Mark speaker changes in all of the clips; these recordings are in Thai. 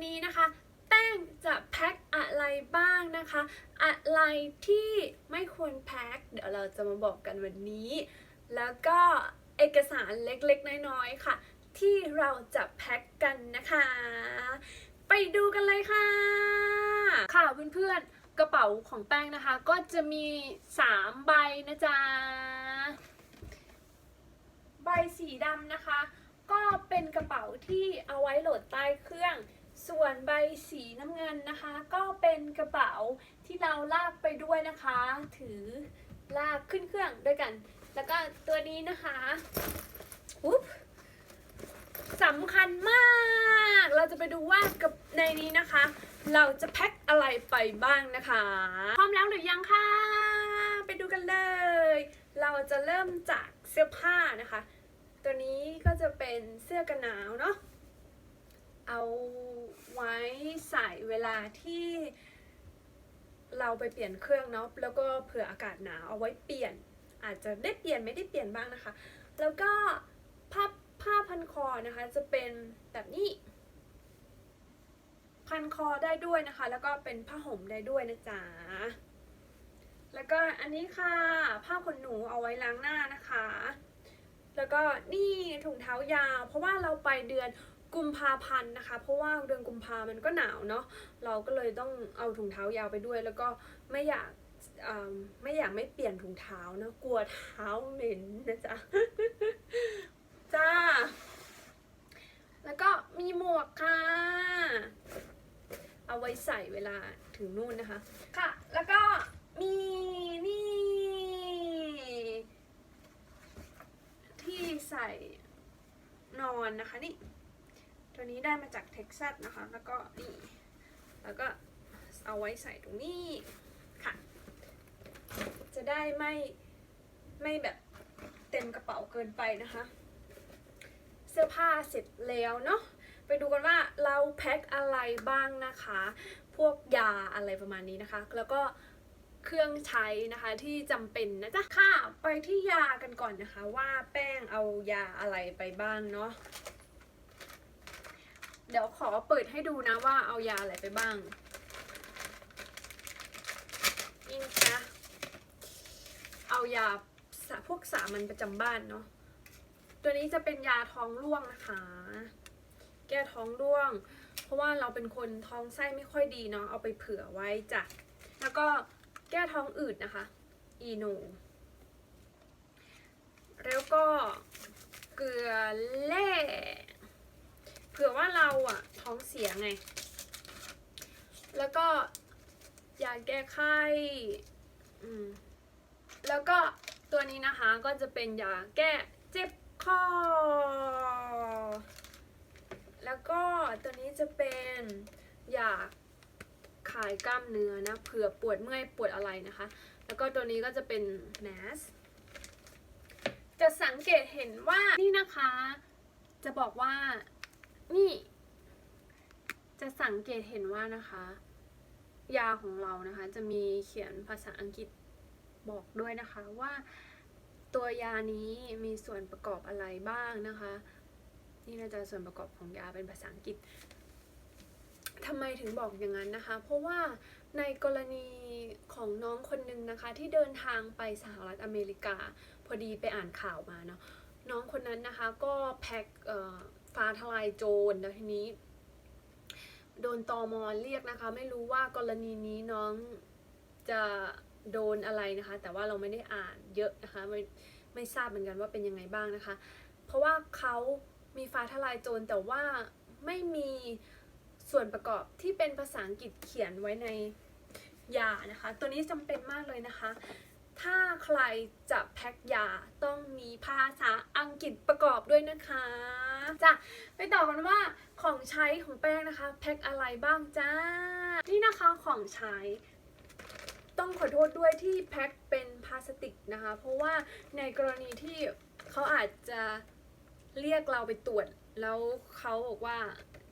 Speaker 1: นนี้นะคะแป้งจะแพ็คอะไรบ้างนะคะ อะไรที่ไม่ควรแพ็คเดี๋ยวเราจะมาบอกกันวันนี้ แล้วก็เอกสารเล็กๆ น้อยๆค่ะ ที่เราจะแพ็คกันนะคะ ไปดูกันเลยค่ะ ค่ะเพื่อนๆกระเป๋าของแป้งนะคะ ก็จะมี 3 ใบนะจ๊ะใบสีดำนะคะ ก็เป็นกระเป๋าที่เอาไว้โหลดใต้เครื่อง ส่วนใบสีน้ำเงินนะคะ ก็เป็นกระเป๋าที่เราลากไปด้วยนะคะ ถือลากขึ้นเครื่องด้วยกัน แล้วก็ตัวนี้นะคะอุ๊บสำคัญมาก เราจะไปดูว่ากับในนี้นะคะ เราจะแพ็คอะไรไปบ้างนะคะ พร้อมแล้วหรือยังคะ ไปดูกันเลย เราจะเริ่มจากเสื้อผ้านะคะ ตัวนี้ก็จะเป็นเสื้อกันหนาวเนาะ เอาไว้ใส่เวลาที่เราไปเปลี่ยนเครื่องเนาะแล้วก็เผื่ออากาศหนาวเอาไว้เปลี่ยน อาจจะได้เปลี่ยนไม่ได้เปลี่ยนบ้างนะคะ แล้วก็ผ้าผ้าพันคอนะคะจะเป็นแบบนี้ พันคอได้ด้วยนะคะ แล้วก็เป็นผ้าห่มได้ด้วยนะจ๊ะแล้วก็อันนี้ค่ะผ้าขนหนูเอาไว้ล้างหน้านะคะ แล้วก็นี่ถุงเท้ายาว เพราะว่าเราไปเดือน กุมภาพันธ์นะคะ เพราะว่าเดือนกุมภามันก็หนาวเนาะเราก็เลยต้องเอาถุงเท้ายาวไปด้วย แล้วก็ไม่อยากไม่อยากไม่เปลี่ยนถุงเท้านะกลัวเท้าเหม็นนะจ๊ะจ้า แล้วก็มีหมวกค่ะ เอาไว้ใส่เวลาถึงนู่นนะคะ ค่ะ แล้วก็มีนี่ ที่ใส่นอนนะคะนี่ นี้ได้มาจากเท็กซัสนะคะ แล้วก็นี่แล้วก็เอาไว้ใส่ตรงนี้ค่ะ จะได้ไม่ไม่แบบเต็มกระเป๋าเกินไปนะคะ เสื้อผ้าเสร็จแล้วเนาะไปดูกันว่าเราแพ็คอะไรบ้างนะคะ พวกยาอะไรประมาณนี้นะคะ แล้วก็เครื่องใช้นะคะที่จำเป็นนะจ๊ะค่ะ ไปที่ยากันก่อนนะคะ ว่าแป้งเอายาอะไรไปบ้างเนาะ เดี๋ยวขอเปิดให้ดูนะว่าเอายาอะไรไปบ้างนี่นะคะเอายาพวกสามัญประจำบ้านเนาะตัวนี้จะเป็นยาท้องร่วงนะคะ แก้ท้องร่วง เพราะว่าเราเป็นคนท้องไส้ไม่ค่อยดีเนาะเอาไปเผื่อไว้จ้ะแล้วก็แก้ท้องอืดนะคะ อีโนแล้วก็เกลือแร่ ผื่อว่าเราอะท้องเสียไง แล้วก็ยาแก้ไข้อืมแล้วก็ตัวนี้นะคะก็จะเป็นยาแก้เจ็บคอ แล้วก็ตัวนี้จะเป็นยาคลายกล้ามเนื้อนะเผื่อปวดเมื่อยปวดอะไรนะคะ แล้วก็ตัวนี้ก็จะเป็นแมสจะสังเกตเห็นว่านี่นะคะ จะบอกว่า นี่ จะสังเกตเห็นว่านะคะ ยาของเรานะคะจะมีเขียนภาษาอังกฤษบอกด้วยนะคะว่าตัวยานี้มีส่วนประกอบอะไรบ้างนะคะ นี่น่าจะส่วนประกอบของยาเป็นภาษาอังกฤษทำไมถึงบอกอย่างนั้นนะคะ เพราะว่าในกรณีของน้องคนหนึ่งนะคะ ที่เดินทางไปสหรัฐอเมริกา พอดีไปอ่านข่าวมาเนาะน้องคนนั้นนะคะก็แพ็ค ฟ้าทลายโจรแล้วทีนี้ โดนตอมอเรียกนะคะ ไม่รู้ว่ากรณีนี้น้องจะโดนอะไรนะคะ แต่ว่าเราไม่ได้อ่านเยอะนะคะ ไม่ไม่ทราบเหมือนกันว่าเป็นยังไงบ้างนะคะ เพราะว่าเขามีฟ้าทลายโจรแต่ว่าไม่มีส่วนประกอบที่เป็นภาษาอังกฤษเขียนไว้ในยานะคะ ตัวนี้จำเป็นมากเลยนะคะ ถ้าใครจะแพ็คยาต้องมีภาษาอังกฤษประกอบด้วยนะคะจ้ะไปต่อกันว่าของใช้ของแป้งนะคะ แพ็คอะไรบ้างจ้า นี่นะคะของใช้ต้องขอโทษด้วยที่แพ็คเป็นพลาสติกนะคะ เพราะว่าในกรณีที่เขาอาจจะเรียกเราไปตรวจ แล้วเขาบอกว่า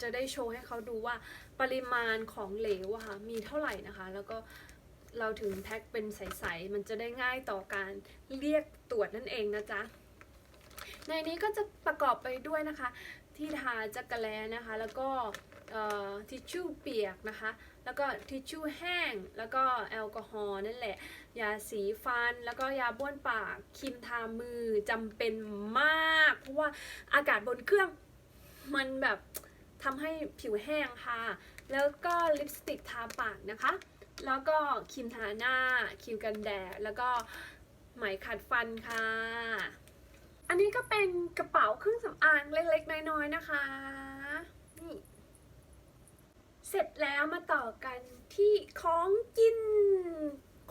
Speaker 1: จะได้โชว์ให้เขาดูว่าปริมาณของเหลวอะค่ะมีเท่าไหร่นะคะ แล้วก็ เราถึงแพ็คเป็นใสๆ มันจะได้ง่ายต่อการเรียกตรวจนั่นเองนะจ๊ะ ในนี้ก็จะประกอบไปด้วยนะคะ ที่ทาจักระแลนะคะ แล้วก็ทิชชู่เปียกนะคะ แล้วก็ทิชชู่แห้ง แล้วก็แอลกอฮอล์นั่นแหละ ยาสีฟัน แล้วก็ยาบ้วนปาก ครีมทามือจำเป็นมาก เพราะว่าอากาศบนเครื่องมันแบบทำให้ผิวแห้งค่ะ แล้วก็ลิปสติกทาปากนะคะ แล้วก็ครีมทาหน้าครีมกันแดด แล้วก็ไหมขัดฟันค่ะ อันนี้ก็เป็นกระเป๋าเครื่องสำอางเล็กๆ น้อยๆ นะคะนี่เสร็จแล้วมาต่อกันที่ของกิน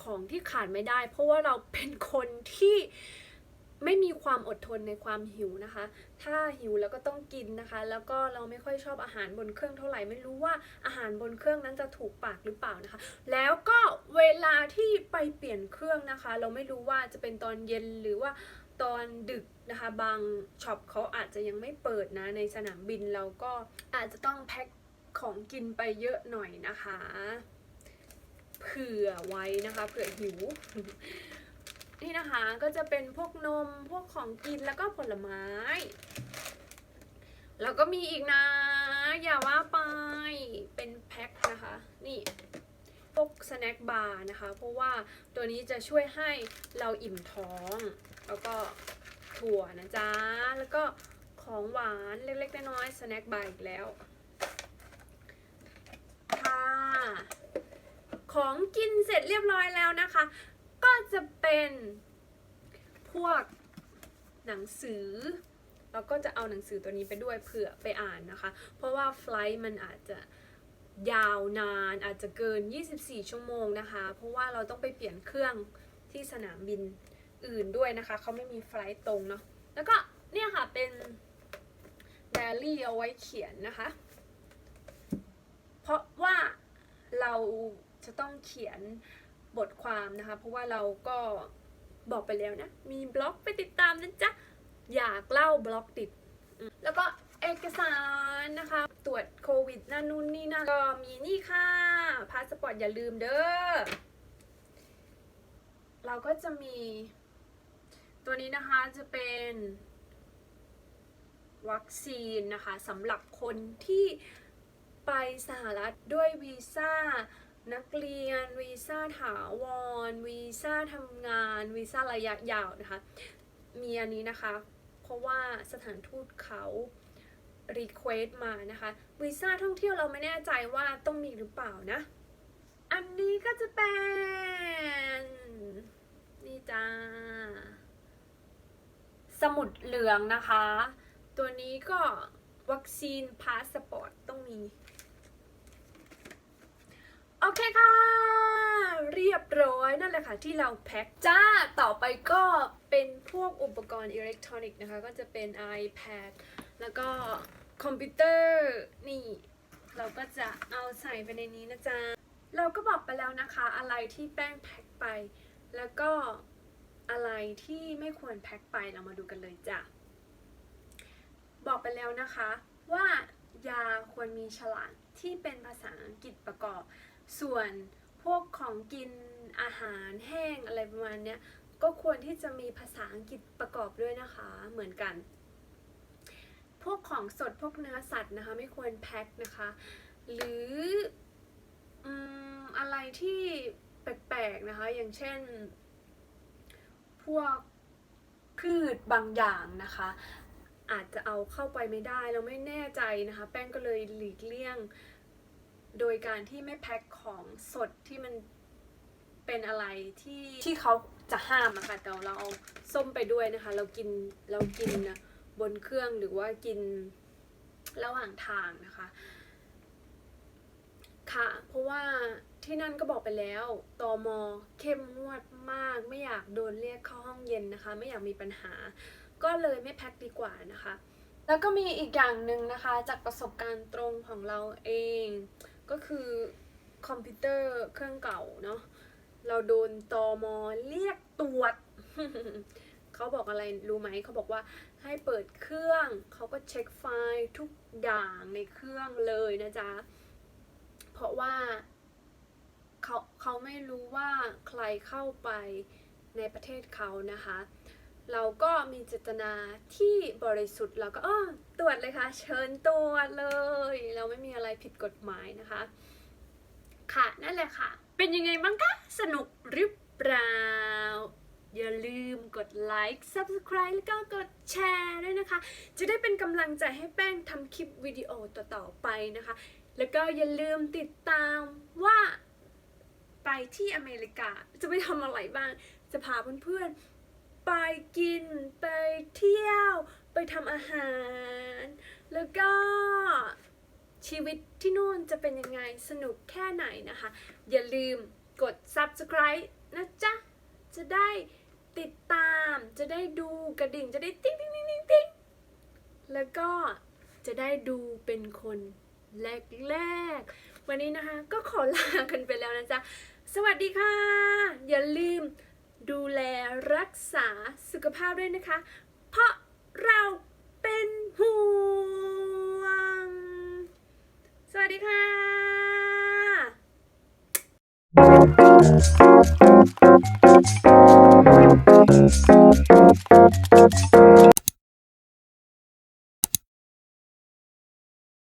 Speaker 1: ของที่ขาดไม่ได้ เพราะว่าเราเป็นคนที่ ไม่มีความอดทนในความหิวนะคะ ถ้าหิวแล้วก็ต้องกินนะคะ แล้วก็เราไม่ค่อยชอบอาหารบนเครื่องเท่าไหร่ ไม่รู้ว่าอาหารบนเครื่องนั้นจะถูกปากหรือเปล่านะคะ แล้วก็เวลาที่ไปเปลี่ยนเครื่องนะคะ เราไม่รู้ว่าจะเป็นตอนเย็นหรือว่าตอนดึกนะคะ บางช็อปเขาอาจจะยังไม่เปิดนะ ในสนามบินเราก็อาจจะต้องแพ็คของกินไปเยอะหน่อยนะคะ เผื่อไว้นะคะ เผื่อหิว นี่นะคะก็จะเป็นพวกนมพวกของกินแล้วก็ผลไม้ แล้วก็มีอีกนะ อย่าว่าไปเป็นแพ็คนะคะ นี่พวกสแน็คบาร์นะคะ เพราะว่าตัวนี้จะช่วยให้เราอิ่มท้อง แล้วก็ถั่วนะจ๊ะ แล้วก็ของหวานเล็กๆน้อยๆสแน็คบาร์อีกแล้วค่ะของกินเสร็จเรียบร้อยแล้วนะคะ ก็จะเป็นพวกหนังสือแล้วก็จะเอาหนังสือตัวนี้ไปด้วยเผื่อไปอ่านนะคะ เพราะว่าไฟล์มันอาจจะยาวนานอาจจะเกิน 24 ชั่วโมงนะคะ เพราะว่าเราต้องไปเปลี่ยนเครื่องที่สนามบินอื่นด้วยนะคะ เขาไม่มีไฟล์ตรงเนาะ แล้วก็เนี่ยค่ะเป็นไดอารี่เอาไว้เขียนนะคะ เพราะว่าเราจะต้องเขียน บทความนะคะ เพราะว่าเราก็บอกไปแล้วนะ มีบล็อกไปติดตามนะจ๊ะ อยากเล่าบล็อกติด แล้วก็เอกสารนะคะ ตรวจโควิดนั่นนู่นนี่นั่นก็มีนี่ค่ะ พาสปอร์ตอย่าลืมเด้อ เราก็จะมี ตัวนี้นะคะจะเป็นวัคซีนนะคะสำหรับคนที่ไปสหรัฐด้วยวีซ่า นักเรียนวีซ่าถาวรวีซ่าทำงานวีซ่าระยะยาวนะคะ มีอันนี้นะคะ เพราะว่าสถานทูตเขารีเควสมานะคะวีซ่าท่องเที่ยวเราไม่แน่ใจว่าต้องมีหรือเปล่านะ อันนี้ก็จะเป็น นี่จ้า สมุดเหลืองนะคะ ตัวนี้ก็วัคซีนพาสปอร์ตต้องมี เคค่ะ เรียบร้อยนั่นแหละค่ะที่เราแพ็คจ้าต่อไปก็เป็นพวกอุปกรณ์อิเล็กทรอนิกส์นะคะ ก็จะเป็น iPad แล้วก็คอมพิวเตอร์นี่ เราก็จะเอาใส่ไปในนี้นะจ๊ะ เราก็บอกไปแล้วนะคะ อะไรที่แป้งแพ็คไป แล้วก็อะไรที่ไม่ควรแพ็คไปเรามาดูกันเลยจ้ะ บอกไปแล้วนะคะว่า ยาควรมีฉลากที่เป็นภาษาอังกฤษประกอบ ส่วนพวกของกินอาหารแห้งอะไรประมาณเนี้ยก็ควรที่จะมีภาษาอังกฤษประกอบด้วยนะคะเหมือนกัน พวกของสดพวกเนื้อสัตว์นะคะไม่ควรแพ็คนะคะ หรืออืมอะไรที่แปลกๆนะคะ อย่างเช่น พวกพืชบางอย่างนะคะ อาจจะเอาเข้าไปไม่ได้เราไม่แน่ใจนะคะ แป้งก็เลยหลีกเลี่ยง โดยการที่ไม่แพ็คของสดที่มันเป็นอะไรที่ที่เขาจะห้ามอะค่ะแต่เราเอาส้มไปด้วยนะคะ เรากินเรากินนะบนเครื่องหรือว่ากินระหว่างทางนะคะ ค่ะ เพราะว่าที่นั่นก็บอกไปแล้วตอมอเข้มงวดมาก ไม่อยากโดนเรียกเข้าห้องเย็นนะคะ ไม่อยากมีปัญหา ก็เลยไม่แพ็คดีกว่านะคะ แล้วก็มีอีกอย่างหนึ่งนะคะ จากประสบการณ์ตรงของเราเอง ก็คือคอมพิวเตอร์เครื่องเก่าเนาะเราโดนตอมอเรียกตรวจเขาบอกอะไรรู้ไหมเขาบอกว่าให้เปิดเครื่องเขาก็เช็คไฟล์ทุกอย่างในเครื่องเลยนะจ๊ะ เพราะว่าเขาเขาไม่รู้ว่าใครเข้าไปในประเทศเขานะคะ เราก็มีเจตนาที่บริสุทธิ์เราก็เออตรวจเลยค่ะ เชิญตรวจเลย เราไม่มีอะไรผิดกฎหมายนะคะ ค่ะนั่นแหละค่ะ เป็นยังไงบ้างคะ สนุกหรือเปล่า อย่าลืมกดไลค์ subscribe แล้วก็กดแชร์ด้วยนะคะ จะได้เป็นกำลังใจให้แป้งทำคลิปวิดีโอต่อๆไปนะคะ แล้วก็อย่าลืมติดตามว่าไปที่อเมริกาจะไปทำอะไรบ้าง จะพาเพื่อนๆ ไปกิน ไปเที่ยว ไปทำอาหาร แล้วก็ชีวิตที่นู่นจะเป็นยังไงสนุกแค่ไหนนะคะ อย่าลืมกด subscribe นะจ๊ะ จะได้ติดตามจะได้ดูกระดิ่งจะได้ติ๊งติ๊งติ๊งติ๊งติ๊งแล้วก็จะได้ดูเป็นคนแรกๆวันนี้นะคะ ก็ขอลากันไปแล้วนะจ๊ะ สวัสดีค่ะ อย่าลืม ดูแลรักษาสุขภาพด้วยนะคะ เพราะเราเป็นห่วง สวัสดีค่ะ